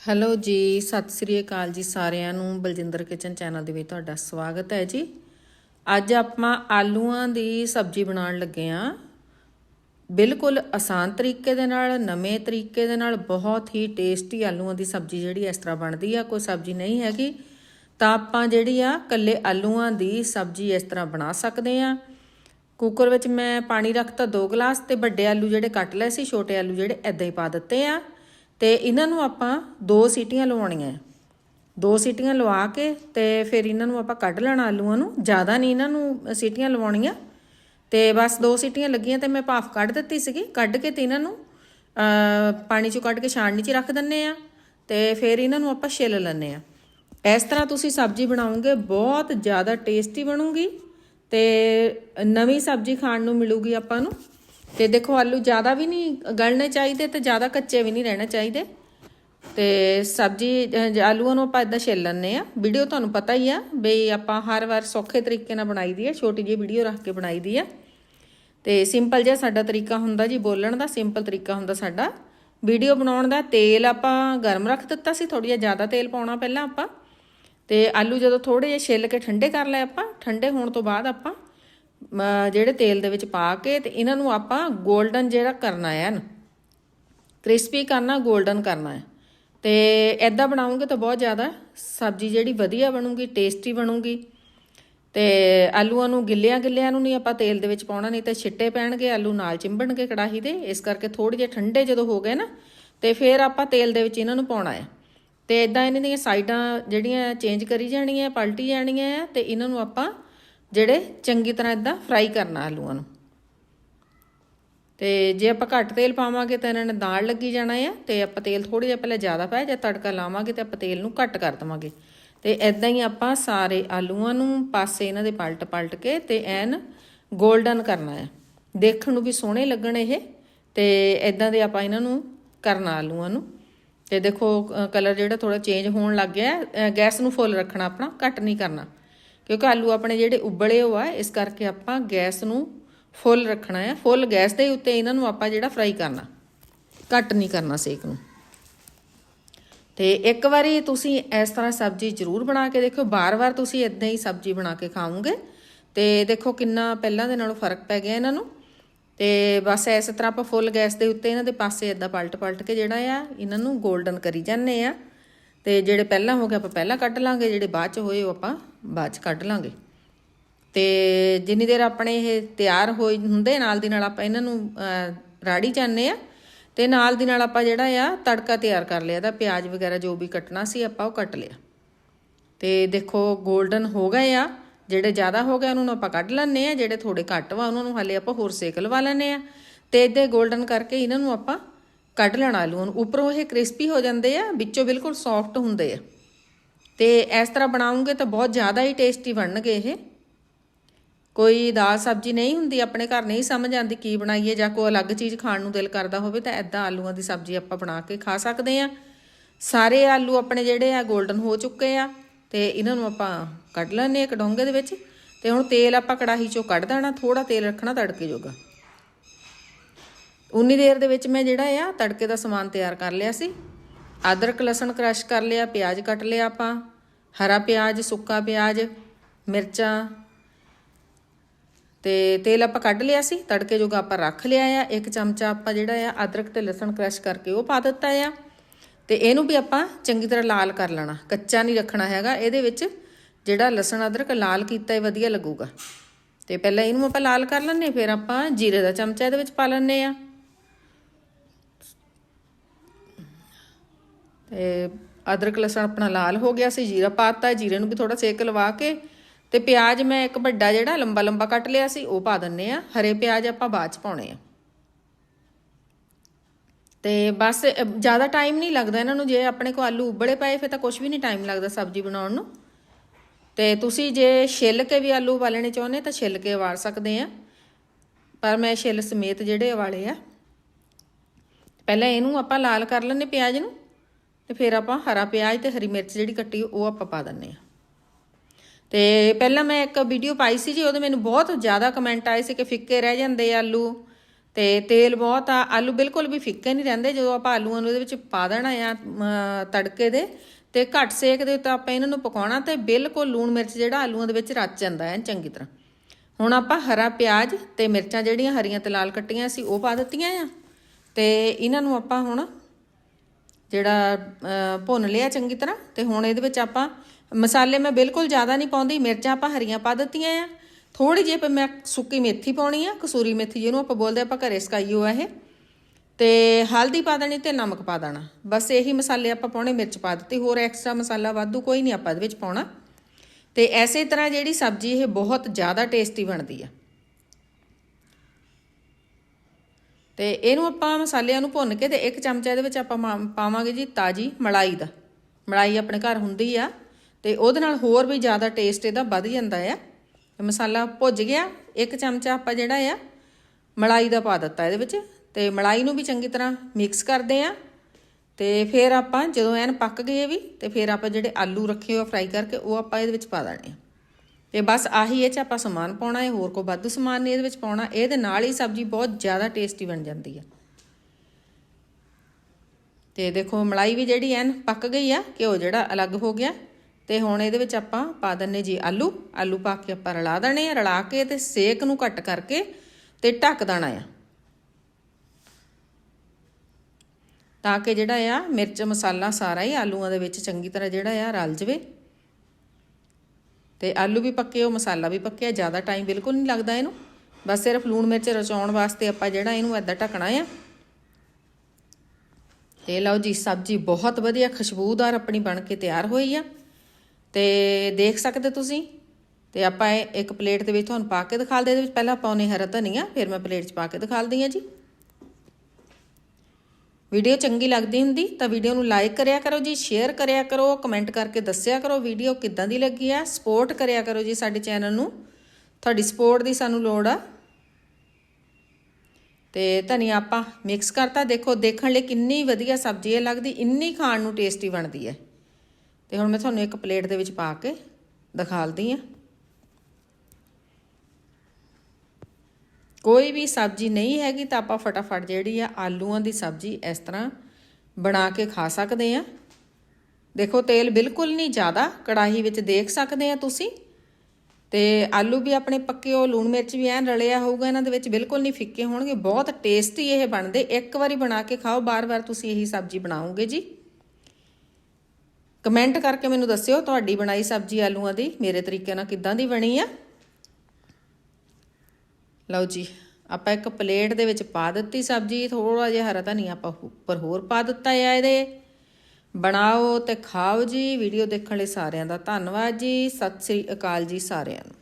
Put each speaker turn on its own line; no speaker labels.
Hello ਜੀ, ਸਤਿ ਸ੍ਰੀ ਅਕਾਲ ਜੀ ਸਾਰਿਆਂ ਨੂੰ। ਬਲਜਿੰਦਰ ਕਿਚਨ ਚੈਨਲ ਦੇ ਵਿੱਚ ਤੁਹਾਡਾ ਸਵਾਗਤ ਹੈ ਜੀ। ਅੱਜ ਆਪਾਂ ਆਲੂਆਂ ਦੀ ਸਬਜ਼ੀ ਬਣਾਉਣ ਲੱਗੇ ਆਂ ਬਿਲਕੁਲ ਆਸਾਨ ਤਰੀਕੇ ਦੇ ਨਾਲ, ਨਵੇਂ ਤਰੀਕੇ ਦੇ ਨਾਲ, ਬਹੁਤ ਹੀ ਟੇਸਟੀ ਆਲੂਆਂ ਦੀ ਸਬਜ਼ੀ ਜਿਹੜੀ ਇਸ ਤਰ੍ਹਾਂ ਬਣਦੀ ਆ, ਕੋਈ ਸਬਜ਼ੀ ਨਹੀਂ ਹੈਗੀ। ਤਾਂ ਆਪਾਂ ਜਿਹੜੀ ਆ ਕੱਲੇ ਆਲੂਆਂ ਦੀ ਸਬਜ਼ੀ ਇਸ ਤਰ੍ਹਾਂ ਬਣਾ ਸਕਦੇ ਆ ਕੁੱਕਰ ਵਿੱਚ ਮੈਂ ਪਾਣੀ ਰੱਖਤਾ 2 ਗਲਾਸ ਤੇ ਵੱਡੇ ਆਲੂ ਜਿਹੜੇ ਕੱਟ ਲਏ ਸੀ, ਛੋਟੇ ਆਲੂ ਜਿਹੜੇ ਐਦਾਂ ਹੀ ਪਾ ਦਿੱਤੇ ਆ। ਤੇ ਇਹਨਾਂ ਨੂੰ ਆਪਾਂ ਦੋ ਸੀਟੀਆਂ ਲਵਾਉਣੀਆਂ ਦੋ ਸੀਟੀਆਂ ਲਵਾ ਕੇ ਤੇ ਫਿਰ ਇਹਨਾਂ ਨੂੰ ਆਪਾਂ ਕੱਢ ਲੈਣਾ ਆਲੂਆਂ ਨੂੰ। ਜ਼ਿਆਦਾ ਨਹੀਂ ਇਹਨਾਂ ਨੂੰ ਸੀਟੀਆਂ ਲਵਾਉਣੀਆਂ। ਤੇ ਬਸ ਦੋ ਸੀਟੀਆਂ ਲੱਗੀਆਂ ਤੇ ਮੈਂ ਭਾਫ ਕੱਢ ਦਿੱਤੀ ਸੀਗੀ। ਕੱਢ ਕੇ ਤੇ ਇਹਨਾਂ ਨੂੰ ਪਾਣੀ ਚੋਂ ਕੱਢ ਕੇ ਛਾਣਨੀ 'ਚ ਰੱਖ ਦਿੰਨੇ ਆ ਤੇ ਫਿਰ ਇਹਨਾਂ ਨੂੰ ਆਪਾਂ ਛਿੱਲ ਲੈਂਦੇ ਆ ਇਸ ਤਰ੍ਹਾਂ ਤੁਸੀਂ ਸਬਜ਼ੀ ਬਣਾਉਂਗੇ ਬਹੁਤ ਜ਼ਿਆਦਾ ਟੇਸਟੀ ਬਣੂਗੀ ਤੇ ਨਵੀਂ ਸਬਜ਼ੀ ਖਾਣ ਨੂੰ ਮਿਲੂਗੀ ਆਪਾਂ ਨੂੰ। ਤੇ ਦੇਖੋ ਆਲੂ ਜ਼ਿਆਦਾ ਵੀ ਨਹੀਂ ਗਲਣੇ ਚਾਹੀਦੇ ਤੇ ਜ਼ਿਆਦਾ ਕੱਚੇ ਵੀ ਨਹੀਂ ਰਹਿਣੇ ਚਾਹੀਦੇ। ਤੇ ਸਬਜ਼ੀ ਆਲੂਆਂ ਨੂੰ ਆਪਾਂ ਇਦਾਂ ਛਿੱਲ ਲੈਂਦੇ ਆ। ਵੀਡੀਓ ਤੁਹਾਨੂੰ ਪਤਾ ਹੀ ਆ ਬਈ ਆਪਾਂ ਹਰ ਵਾਰ ਸੌਖੇ ਤਰੀਕੇ ਨਾਲ ਬਣਾਈ ਦੀ ਆ, ਛੋਟੀ ਜਿਹੀ ਵੀਡੀਓ ਰੱਖ ਕੇ ਬਣਾਈ ਦੀ ਆ। ਤੇ ਸਿੰਪਲ ਜਿਹਾ ਸਾਡਾ ਤਰੀਕਾ ਹੁੰਦਾ ਜੀ ਬੋਲਣ ਦਾ, ਸਿੰਪਲ ਤਰੀਕਾ ਹੁੰਦਾ ਸਾਡਾ। ਵੀਡੀਓ ਬਣਾਉਣ ਦਾ ਤੇਲ ਆਪਾਂ ਗਰਮ ਰੱਖ ਦਿੱਤਾ ਸੀ ਥੋੜੀ ਜਿਹਾ ਜ਼ਿਆਦਾ ਤੇਲ ਪਾਉਣਾ ਪਹਿਲਾਂ ਆਪਾਂ। ਤੇ ਆਲੂ ਜਦੋਂ ਥੋੜੇ ਜਿਹੇ ਛਿੱਲ ਕੇ ਠੰਡੇ ਕਰ ਲਏ ਆਪਾਂ, ਠੰਡੇ ਹੋਣ ਤੋਂ ਬਾਅਦ ਆਪਾਂ ਜਿਹੜੇ ਤੇਲ ਦੇ ਵਿੱਚ ਪਾ ਕੇ ਤੇ ਇਹਨਾਂ ਨੂੰ ਆਪਾਂ 골ਡਨ ਜਿਹੜਾ ਕਰਨਾ ਹੈ ਨਾ ਕ੍ਰਿਸਪੀ ਕਰਨਾ 골ਡਨ ਕਰਨਾ ਹੈ ਤੇ ਐਦਾਂ ਬਣਾਉਂਗੇ ਤਾਂ ਬਹੁਤ ਜ਼ਿਆਦਾ ਸਬਜ਼ੀ ਜਿਹੜੀ ਵਧੀਆ ਬਣੂਗੀ ਟੇਸਟੀ ਬਣੂਗੀ। ਤੇ ਆਲੂਆਂ ਨੂੰ ਗਿੱਲਿਆਂ ਗਿੱਲਿਆਂ ਨੂੰ ਨਹੀਂ ਆਪਾਂ ਤੇਲ ਦੇ ਵਿੱਚ ਪਾਉਣਾ, ਨਹੀਂ ਤਾਂ ਛਿੱਟੇ ਪੈਣਗੇ, ਆਲੂ ਨਾਲ ਚਿੰਬਣਗੇ ਕੜਾਹੀ ਦੇ। ਇਸ ਕਰਕੇ ਥੋੜੇ ਜਿਹੇ ਠੰਡੇ ਜਦੋਂ ਹੋ ਗਏ ਨਾ, ਤੇ ਫਿਰ ਆਪਾਂ ਤੇਲ ਦੇ ਵਿੱਚ ਇਹਨਾਂ ਨੂੰ ਪਾਉਣਾ ਹੈ ਤੇ ਇਦਾਂ ਇਹਨਾਂ ਦੀਆਂ ਸਾਈਡਾਂ ਜਿਹੜੀਆਂ ਚੇਂਜ ਕਰੀ ਜਾਣੀਆਂ, ਪਲਟੀ ਜਾਣੀਆਂ ਆ, ਤੇ ਇਹਨਾਂ ਨੂੰ ਆਪਾਂ ਜਿਹੜੇ ਚੰਗੀ ਤਰ੍ਹਾਂ ਇਦਾਂ ਫਰਾਈ ਕਰਨਾ ਆਲੂਆਂ ਨੂੰ। ਤੇ ਜੇ ਆਪਾਂ ਘੱਟ ਤੇਲ ਪਾਵਾਂਗੇ ਤਾਂ ਇਹਨਾਂ ਨੇ ਦਾਲ ਲੱਗੀ ਜਾਣਾ ਆ ਤੇ ਆਪਾਂ ਤੇਲ ਥੋੜੀ ਜਿਹਾ ਪਹਿਲਾਂ ਜ਼ਿਆਦਾ ਪਾਇਆ, ਜੇ ਤੜਕਾ ਲਾਵਾਂਗੇ ਤੇ ਆਪਾਂ ਤੇਲ ਨੂੰ ਘੱਟ ਕਰ ਦਵਾਂਗੇ। ਤੇ ਐਦਾਂ ਹੀ ਆਪਾਂ ਸਾਰੇ ਆਲੂਆਂ ਨੂੰ ਪਾਸੇ ਇਹਨਾਂ ਦੇ ਪਲਟ ਪਲਟ ਕੇ ਤੇ ਐਨ 골ਡਨ ਕਰਨਾ ਆ। ਦੇਖਣ ਨੂੰ ਵੀ ਸੋਹਣੇ ਲੱਗਣ ਇਹ ਤੇ ਐਦਾਂ ਦੇ ਆਪਾਂ ਇਹਨਾਂ ਨੂੰ ਕਰਨਾ ਆਲੂਆਂ ਨੂੰ। ਤੇ ਦੇਖੋ ਕਲਰ ਜਿਹੜਾ ਥੋੜਾ ਚੇਂਜ ਹੋਣ ਲੱਗ ਗਿਆ ਗੈਸ ਨੂੰ ਫੁੱਲ ਰੱਖਣਾ ਆਪਣਾ, ਘੱਟ ਨਹੀਂ ਕਰਨਾ। ਕਿਉਂਕਿ ਆਲੂ ਆਪਣੇ ਜਿਹੜੇ ਉਬਲੇ ਹੋ ਆ, ਇਸ ਕਰਕੇ ਆਪਾਂ ਗੈਸ ਨੂੰ ਫੁੱਲ ਰੱਖਣਾ ਹੈ ਫੁੱਲ ਗੈਸ ਦੇ ਉੱਤੇ ਇਹਨਾਂ ਨੂੰ ਆਪਾਂ ਜਿਹੜਾ ਫਰਾਈ ਕਰਨਾ। ਘੱਟ ਨਹੀਂ ਕਰਨਾ ਸੇਕ ਨੂੰ। ਤੇ ਇੱਕ ਵਾਰੀ ਤੁਸੀਂ ਇਸ ਤਰ੍ਹਾਂ ਸਬਜ਼ੀ ਜ਼ਰੂਰ ਬਣਾ ਕੇ ਦੇਖੋ ਬਾਰ-ਬਾਰ ਤੁਸੀਂ ਇਦਾਂ ਹੀ ਸਬਜ਼ੀ ਬਣਾ ਕੇ ਖਾਓਗੇ। ਤੇ ਦੇਖੋ ਕਿੰਨਾ ਪਹਿਲਾਂ ਦੇ ਨਾਲੋਂ ਫ਼ਰਕ ਪੈ ਗਿਆ ਇਹਨਾਂ ਨੂੰ। ਤੇ ਬਸ ਇਸ ਤਰ੍ਹਾਂ ਆਪਾਂ ਫੁੱਲ ਗੈਸ ਦੇ ਉੱਤੇ ਇਹਨਾਂ ਦੇ ਪਾਸੇ ਇਦਾਂ ਪਲਟ-ਪਲਟ ਕੇ ਜਿਹੜਾ ਆ, ਇਹਨਾਂ ਨੂੰ 골ਡਨ ਕਰੀ ਜਾਂਦੇ ਆ। ਤੇ ਜਿਹੜੇ ਪਹਿਲਾਂ ਹੋ ਗਏ, ਆਪਾਂ ਪਹਿਲਾਂ ਕੱਢ ਲਾਂਗੇ। ਜਿਹੜੇ ਬਾਅਦ ਚ ਹੋਏ ਉਹ ਆਪਾਂ ਬਾਅਦ ਚ ਕੱਢ ਲਾਂਗੇ। ਤੇ ਜਿੰਨੀ ਦੇਰ ਆਪਣੇ ਇਹ ਤਿਆਰ ਹੋਏ ਹੁੰਦੇ ਨਾਲ ਦੀ ਨਾਲ ਆਪਾਂ ਇਹਨਾਂ ਨੂੰ ਅਹ, ਰਾੜੀ ਜਾਂਦੇ ਆ ਤੇ ਨਾਲ ਦੀ ਨਾਲ ਆਪਾਂ ਜਿਹੜਾ ਆ ਤੜਕਾ ਤਿਆਰ ਕਰ ਲਿਆ ਦਾ ਪਿਆਜ਼ ਵਗੈਰਾ ਜੋ ਵੀ ਕੱਟਣਾ ਸੀ ਆਪਾਂ ਉਹ ਕੱਟ ਲਿਆ। ਤੇ ਦੇਖੋ 골ਡਨ ਹੋ ਗਏ ਆ ਜਿਹੜੇ ਜ਼ਿਆਦਾ ਹੋ ਗਏ ਉਹਨਾਂ ਨੂੰ ਆਪਾਂ ਕੱਢ ਲੈਣੇ ਆ ਜਿਹੜੇ ਥੋੜੇ ਘੱਟ ਵਾ ਉਹਨਾਂ ਨੂੰ ਹਲੇ ਆਪਾਂ ਹੋਰ ਸੇਕ ਲਵਾ ਲੈਣੇ ਆ। ਤੇ ਇਦਾਂ 골ਡਨ ਕਰਕੇ ਇਹਨਾਂ ਨੂੰ ਆਪਾਂ ਕੱਢ ਲੈਣਾ ਆਲੂਆਂ ਨੂੰ ਉੱਪਰੋਂ ਇਹ ਕ੍ਰਿਸਪੀ ਹੋ ਜਾਂਦੇ ਆ ਵਿੱਚੋਂ ਬਿਲਕੁਲ ਸੌਫਟ ਹੁੰਦੇ ਆ। ਤੇ ਇਸ ਤਰ੍ਹਾਂ ਬਣਾਉਂਗੇ ਤਾਂ ਬਹੁਤ ਜ਼ਿਆਦਾ ਹੀ ਟੇਸਟੀ ਬਣਨਗੇ ਇਹ। ਕੋਈ ਦਾਲ ਸਬਜ਼ੀ ਨਹੀਂ ਹੁੰਦੀ, ਆਪਣੇ ਘਰ ਨਹੀਂ ਸਮਝ ਆਉਂਦੀ ਕੀ ਬਣਾਈਏ ਜਾਂ ਕੋਈ ਅਲੱਗ ਚੀਜ਼ ਖਾਣ ਨੂੰ ਦਿਲ ਕਰਦਾ ਹੋਵੇ ਤਾਂ ਐਦਾਂ ਆਲੂਆਂ ਦੀ ਸਬਜ਼ੀ ਆਪਾਂ ਬਣਾ ਕੇ ਖਾ ਸਕਦੇ ਆ ਸਾਰੇ ਆਲੂ ਆਪਣੇ ਜਿਹੜੇ ਆ 골ਡਨ ਹੋ ਚੁੱਕੇ ਆ ਤੇ ਇਹਨਾਂ ਨੂੰ ਆਪਾਂ ਕੱਢ ਲੈਣੇ ਇੱਕ ਡੋਂਗੇ ਦੇ ਵਿੱਚ ਤੇ ਹੁਣ ਤੇਲ ਆਪਾਂ ਕੜਾਹੀ ਚੋਂ ਕੱਢ ਦੇਣਾ ਥੋੜਾ ਤੇਲ ਰੱਖਣਾ ਤੜਕੇ ਜੋਗਾ। ਉਨੀ ਦੇਰ ਦੇ ਵਿੱਚ ਮੈਂ ਜਿਹੜਾ ਆ ਤੜਕੇ ਦਾ ਸਮਾਨ ਤਿਆਰ ਕਰ ਲਿਆ ਸੀ। ਅਦਰਕ ਲਸਣ ਕ੍ਰਸ਼ ਕਰ ਲਿਆ, ਪਿਆਜ਼ ਕੱਟ ਲਿਆ ਆਪਾਂ, ਹਰਾ ਪਿਆਜ਼, ਸੁੱਕਾ ਪਿਆਜ਼, ਮਿਰਚਾਂ, ਤੇ ਤੇਲ ਆਪਾਂ ਕੱਢ ਲਿਆ ਸੀ, ਤੜਕੇ ਜੋਗਾ ਆਪਾਂ ਰੱਖ ਲਿਆ ਆ, ਇੱਕ ਚਮਚਾ ਆਪਾਂ ਜਿਹੜਾ ਆ ਅਦਰਕ ਤੇ ਲਸਣ ਕ੍ਰਸ਼ ਕਰਕੇ ਉਹ ਪਾ ਦਿੱਤਾ ਆ, ਤੇ ਇਹਨੂੰ ਵੀ ਆਪਾਂ ਚੰਗੀ ਤਰ੍ਹਾਂ ਲਾਲ ਕਰ ਲੈਣਾ, ਕੱਚਾ ਨਹੀਂ ਰੱਖਣਾ ਹੈਗਾ, ਇਹਦੇ ਵਿੱਚ ਜਿਹੜਾ ਲਸਣ ਅਦਰਕ ਲਾਲ ਕੀਤਾ ਹੀ ਵਧੀਆ ਲੱਗੂਗਾ। ਤੇ ਪਹਿਲਾਂ ਇਹਨੂੰ ਆਪਾਂ ਲਾਲ ਕਰ ਲੈਣੇ ਫਿਰ ਆਪਾਂ ਜੀਰੇ ਦਾ ਚਮਚਾ ਇਹਦੇ ਵਿੱਚ ਪਾ ਲੈਣੇ ਆ ਤੇ ਅਦਰਕ ਲਸਣ ਆਪਣਾ ਲਾਲ ਹੋ ਗਿਆ ਸੀ, ਜੀਰਾ ਪਾਤਾ ਜੀਰੇ ਨੂੰ ਵੀ ਥੋੜਾ ਸੇਕ ਲਵਾ ਕੇ ਤੇ ਪਿਆਜ਼ ਮੈਂ ਇੱਕ ਵੱਡਾ ਜਿਹੜਾ ਲੰਬਾ ਲੰਬਾ ਕੱਟ ਲਿਆ ਸੀ, ਉਹ ਪਾ ਦਿੰਨੇ ਆ ਹਰੇ ਪਿਆਜ਼ ਆਪਾਂ ਬਾਅਦ ਚ ਪਾਉਣੇ ਆ ਤੇ ਬਸ ਜ਼ਿਆਦਾ ਟਾਈਮ ਨਹੀਂ ਲੱਗਦਾ ਇਹਨਾਂ ਨੂੰ, ਜੇ ਆਪਣੇ ਕੋਲ ਆਲੂ ਉਬਲੇ ਪਏ, ਫਿਰ ਤਾਂ ਕੁਝ ਵੀ ਨਹੀਂ ਟਾਈਮ ਲੱਗਦਾ ਸਬਜ਼ੀ ਬਣਾਉਣ ਨੂੰ। ਤੇ ਤੁਸੀਂ ਜੇ ਛਿੱਲ ਕੇ ਵੀ ਆਲੂ ਉਬਾਲਣੇ ਚਾਹੁੰਦੇ ਤਾਂ ਛਿੱਲ ਕੇ ਉਬਾਲ ਸਕਦੇ ਆ ਪਰ ਮੈਂ ਛਿੱਲ ਸਮੇਤ ਜਿਹੜੇ ਵਾਲੇ ਆ। ਪਹਿਲਾਂ ਇਹਨੂੰ ਆਪਾਂ ਲਾਲ ਕਰ ਲੈਣੇ ਪਿਆਜ਼ ਨੂੰ। ਤੇ ਫਿਰ ਆਪਾਂ ਹਰਾ ਪਿਆਜ਼ ਤੇ ਹਰੀ ਮਿਰਚ ਜਿਹੜੀ ਕੱਟੀ, ਉਹ ਆਪਾਂ ਪਾ ਦਿੰਨੇ ਆ ਤੇ ਪਹਿਲਾਂ ਮੈਂ ਇੱਕ ਵੀਡੀਓ ਪਾਈ ਸੀ ਜੀ, ਉਹਦੇ ਮੈਨੂੰ ਬਹੁਤ ਜ਼ਿਆਦਾ ਕਮੈਂਟ ਆਏ ਸੀ ਕਿ ਫਿੱਕੇ ਰਹਿ ਜਾਂਦੇ ਆਲੂ। ਤੇ ਤੇਲ ਬਹੁਤ ਆ, ਆਲੂ ਬਿਲਕੁਲ ਵੀ ਫਿੱਕੇ ਨਹੀਂ ਰਹਿੰਦੇ, ਜਦੋਂ ਆਪਾਂ ਆਲੂਆਂ ਨੂੰ ਇਹਦੇ ਵਿੱਚ ਪਾ ਦੇਣਾ ਆ ਤੜਕੇ ਦੇ, ਤੇ ਘੱਟ ਸੇਕ ਦੇ ਉੱਤੇ ਆਪਾਂ ਇਹਨਾਂ ਨੂੰ ਪਕਾਉਣਾ ਤੇ ਬਿਲਕੁਲ ਲੂਣ ਮਿਰਚ ਜਿਹੜਾ ਆਲੂਆਂ ਦੇ ਵਿੱਚ ਰਚ ਜਾਂਦਾ ਹੈ ਚੰਗੀ ਤਰ੍ਹਾਂ। ਹੁਣ ਆਪਾਂ ਹਰਾ ਪਿਆਜ਼ ਤੇ ਮਿਰਚਾਂ ਜਿਹੜੀਆਂ ਹਰੀਆਂ ਤੇ ਲਾਲ ਕੱਟੀਆਂ ਸੀ, ਉਹ ਪਾ ਦਿੱਤੀਆਂ ਆ। ਤੇ ਇਹਨਾਂ ਨੂੰ ਆਪਾਂ ਹੁਣ ਜਿਹੜਾ ਭੁੰਨ ਲਿਆ ਚੰਗੀ ਤਰ੍ਹਾਂ, ਤੇ ਹੁਣ ਇਹਦੇ ਵਿੱਚ ਆਪਾਂ ਮਸਾਲੇ ਮੈਂ ਬਿਲਕੁਲ ਜ਼ਿਆਦਾ ਨਹੀਂ ਪਾਉਂਦੀ, ਮਿਰਚਾਂ ਆਪਾਂ ਹਰੀਆਂ ਪਾ ਦਿੱਤੀਆਂ ਆ। ਥੋੜੀ ਜਿਹੀ ਮੈਂ ਸੁੱਕੀ ਮੇਥੀ ਪਾਉਣੀ ਆ, ਕਸੂਰੀ ਮੇਥੀ ਜਿਹਨੂੰ ਆਪਾਂ ਬੋਲਦੇ ਆਪਾਂ ਘਰੇ ਸਕਾਈਓ ਆ ਇਹ। ਤੇ ਹਲਦੀ ਪਾ ਦੇਣੀ ਤੇ ਨਮਕ ਪਾ ਦੇਣਾ। ਬਸ ਇਹੀ ਮਸਾਲੇ ਆਪਾਂ ਪਾਉਣੇ, ਮਿਰਚ ਪਾ ਦਿੱਤੀ, ਹੋਰ ਐਕਸਟਰਾ ਮਸਾਲਾ ਵਾਧੂ ਕੋਈ ਨਹੀਂ ਆਪਾਂ ਇਹਦੇ ਵਿੱਚ ਪਾਉਣਾ। ਤੇ ਐਸੇ ਤਰ੍ਹਾਂ ਜਿਹੜੀ ਸਬਜ਼ੀ ਇਹ ਬਹੁਤ ਜ਼ਿਆਦਾ ਟੇਸਟੀ ਬਣਦੀ ਆ। ਤੇ ਇਹਨੂੰ ਆਪਾਂ ਮਸਾਲਿਆਂ ਨੂੰ ਭੁੰਨ ਕੇ ਤੇ ਇੱਕ ਚਮਚਾ ਇਹਦੇ ਵਿੱਚ ਆਪਾਂ ਮਾ- ਪਾਵਾਂਗੇ ਜੀ ਤਾਜੀ ਮਲਾਈ ਦਾ। ਮਲਾਈ ਆਪਣੇ ਘਰ ਹੁੰਦੀ ਆ ਤੇ ਉਹਦੇ ਨਾਲ ਹੋਰ ਵੀ ਜ਼ਿਆਦਾ ਟੇਸਟ ਇਹਦਾ ਵੱਧ ਜਾਂਦਾ ਆ। ਮਸਾਲਾ ਭੁੱਜ ਗਿਆ, ਇੱਕ ਚਮਚਾ ਆਪਾਂ ਜਿਹੜਾ ਆ ਮਲਾਈ ਦਾ ਪਾ ਦਿੱਤਾ ਇਹਦੇ ਵਿੱਚ। ਤੇ ਮਲਾਈ ਨੂੰ ਵੀ ਚੰਗੀ ਤਰ੍ਹਾਂ ਮਿਕਸ ਕਰਦੇ ਆ। ਤੇ ਫਿਰ ਆਪਾਂ ਜਦੋਂ ਐਨ ਪੱਕ ਗਏ ਵੀ, ਤੇ ਫਿਰ ਆਪਾਂ ਜਿਹੜੇ ਆਲੂ ਰੱਖੇ ਹੋ ਫਰਾਈ ਕਰਕੇ ਉਹ ਆਪਾਂ ਇਹਦੇ ਵਿੱਚ ਪਾ ਦੇਣੇ ਆ। ਤੇ ਬਸ ਆਹੀ ਇਹ ਚ ਆਪਾਂ ਸਮਾਨ ਪਾਉਣਾ ਹੈ ਹੋਰ ਕੋਈ ਵਾਧੂ ਸਮਾਨ ਨਹੀਂ ਇਹਦੇ ਵਿੱਚ ਪਾਉਣਾ, ਇਹਦੇ ਨਾਲ ਹੀ ਸਬਜ਼ੀ ਬਹੁਤ ਜ਼ਿਆਦਾ ਟੇਸਟੀ ਬਣ ਜਾਂਦੀ ਹੈ ਤੇ ਦੇਖੋ ਮਲਾਈ ਵੀ ਜਿਹੜੀ ਐਨ ਪੱਕ ਗਈ ਆ, ਘਿਓ ਜਿਹੜਾ ਅਲੱਗ ਹੋ ਗਿਆ, ਤੇ ਹੁਣ ਇਹਦੇ ਵਿੱਚ ਆਪਾਂ ਪਾ ਦਿੰਨੇ ਜੀ ਆਲੂ ਆਲੂ ਪਾ ਕੇ ਆਪਾਂ ਰਲਾ ਦੇਣੇ ਆ, ਰਲਾ ਕੇ ਤੇ ਸੇਕ ਨੂੰ ਘੱਟ ਕਰਕੇ ਤੇ ਢੱਕ ਦੇਣਾ ਆ। ਤਾਂ ਕਿ ਜਿਹੜਾ ਆ ਮਿਰਚ, ਮਸਾਲਾ ਸਾਰਾ ਹੀ ਆਲੂਆਂ ਦੇ ਵਿੱਚ ਚੰਗੀ ਤਰ੍ਹਾਂ ਜਿਹੜਾ ਆ ਰਲ ਜਵੇ। ਤੇ ਆਲੂ ਵੀ ਪੱਕੇ, ਉਹ ਮਸਾਲਾ ਵੀ ਪੱਕਿਆ, ਜ਼ਿਆਦਾ ਟਾਈਮ ਬਿਲਕੁਲ ਨਹੀਂ ਲੱਗਦਾ ਇਹਨੂੰ। ਬਸ ਸਿਰਫ ਲੂਣ ਮਿਰਚ ਰਚਾਉਣ ਵਾਸਤੇ ਆਪਾਂ ਜਿਹੜਾ ਇਹਨੂੰ ਐਦਾਂ ਢੱਕਣਾ ਆ। ਤੇ ਲਓ ਜੀ, ਸਬਜ਼ੀ ਬਹੁਤ ਵਧੀਆ ਖੁਸ਼ਬੂਦਾਰ ਆਪਣੀ ਬਣ ਕੇ ਤਿਆਰ ਹੋਈ ਆ। ਤੇ ਦੇਖ ਸਕਦੇ ਤੁਸੀਂ, ਤੇ ਆਪਾਂ ਇਹ ਇੱਕ ਪਲੇਟ ਦੇ ਵਿੱਚ ਤੁਹਾਨੂੰ ਪਾ ਕੇ ਦਿਖਾਲਦੇ ਇਹਦੇ ਵਿੱਚ ਪਹਿਲਾਂ ਪਾਉਨੇ ਹਰਾ ਧਨੀਆ, ਫਿਰ ਮੈਂ ਪਲੇਟ 'ਚ ਪਾ ਕੇ ਦਿਖਾਲਦੀ ਆ ਜੀ। ਵੀਡੀਓ ਚੰਗੀ ਲੱਗਦੀ ਹੁੰਦੀ ਤਾਂ ਵੀਡੀਓ ਨੂੰ ਲਾਈਕ ਕਰਿਆ ਕਰੋ ਜੀ ਸ਼ੇਅਰ ਕਰਿਆ ਕਰੋ ਕਮੈਂਟ ਕਰਕੇ ਦੱਸਿਆ ਕਰੋ ਵੀਡੀਓ ਕਿੱਦਾਂ ਦੀ ਲੱਗੀ ਆ ਸਪੋਰਟ ਕਰਿਆ ਕਰੋ ਜੀ ਸਾਡੇ ਚੈਨਲ ਨੂੰ। ਤੁਹਾਡੀ ਸਪੋਰਟ ਦੀ ਸਾਨੂੰ ਲੋੜ ਆ। ਤੇ ਧਨੀਆ ਆਪਾਂ ਮਿਕਸ ਕਰਤਾ। ਦੇਖੋ, ਦੇਖਣ ਲਈ ਕਿੰਨੀ ਵਧੀਆ ਸਬਜ਼ੀ ਹੈ, ਲੱਗਦੀ ਇੰਨੀ ਖਾਣ ਨੂੰ ਟੇਸਟੀ ਬਣਦੀ ਹੈ। ਤੇ ਹੁਣ ਮੈਂ ਤੁਹਾਨੂੰ ਇੱਕ ਪਲੇਟ ਦੇ ਵਿੱਚ ਪਾ ਕੇ ਦਿਖਾਲਦੀ ਆ ਕੋਈ ਵੀ ਸਬਜ਼ੀ ਨਹੀਂ ਹੈਗੀ ਤਾਂ ਆਪਾਂ ਫਟਾਫਟ ਜਿਹੜੀ ਆ ਆਲੂਆਂ ਦੀ ਸਬਜ਼ੀ ਇਸ ਤਰ੍ਹਾਂ ਬਣਾ ਕੇ ਖਾ ਸਕਦੇ ਆ। ਦੇਖੋ, ਤੇਲ ਬਿਲਕੁਲ ਨਹੀਂ ਜ਼ਿਆਦਾ, ਕੜਾਹੀ ਵਿੱਚ ਦੇਖ ਸਕਦੇ ਆ ਤੁਸੀਂ। ਤੇ ਆਲੂ ਵੀ ਆਪਣੇ ਪੱਕੇ ਹੋ ਲੂਣ ਮਿਰਚ ਵੀ ਐਨ ਰਲਿਆ ਹੋਊਗਾ, ਇਹਨਾਂ ਦੇ ਵਿੱਚ ਬਿਲਕੁਲ ਨਹੀਂ ਫਿੱਕੇ ਹੋਣਗੇ। ਬਹੁਤ ਟੇਸਟੀ ਇਹ ਬਣਦੇ। ਇੱਕ ਵਾਰੀ ਬਣਾ ਕੇ ਖਾਓ ਬਾਰ-ਬਾਰ ਤੁਸੀਂ ਇਹੀ ਸਬਜ਼ੀ ਬਣਾਓਗੇ ਜੀ। ਕਮੈਂਟ ਕਰਕੇ ਮੈਨੂੰ ਦੱਸਿਓ ਤੁਹਾਡੀ ਬਣਾਈ ਸਬਜ਼ੀ ਆਲੂਆਂ ਦੀ, ਮੇਰੇ ਤਰੀਕੇ ਨਾਲ ਕਿੱਦਾਂ ਦੀ ਬਣੀ ਆ। ਲਓ ਜੀ, ਆਪਾਂ ਇੱਕ ਪਲੇਟ ਦੇ ਵਿੱਚ ਪਾ ਦਿੱਤੀ ਸਬਜ਼ੀ ਥੋੜਾ ਜਿਹਾ ਹਰਾ ਧਨੀਆ ਆਪਾਂ ਉੱਪਰ ਹੋਰ ਪਾ ਦਿੱਤਾ ਹੈ ਇਹਦੇ। ਬਣਾਓ ਤੇ ਖਾਓ ਜੀ, ਵੀਡੀਓ ਦੇਖਣ ਲਈ ਸਾਰਿਆਂ ਦਾ ਧੰਨਵਾਦ ਜੀ, ਸਤਿ ਸ੍ਰੀ ਅਕਾਲ ਜੀ ਸਾਰਿਆਂ ਨੂੰ।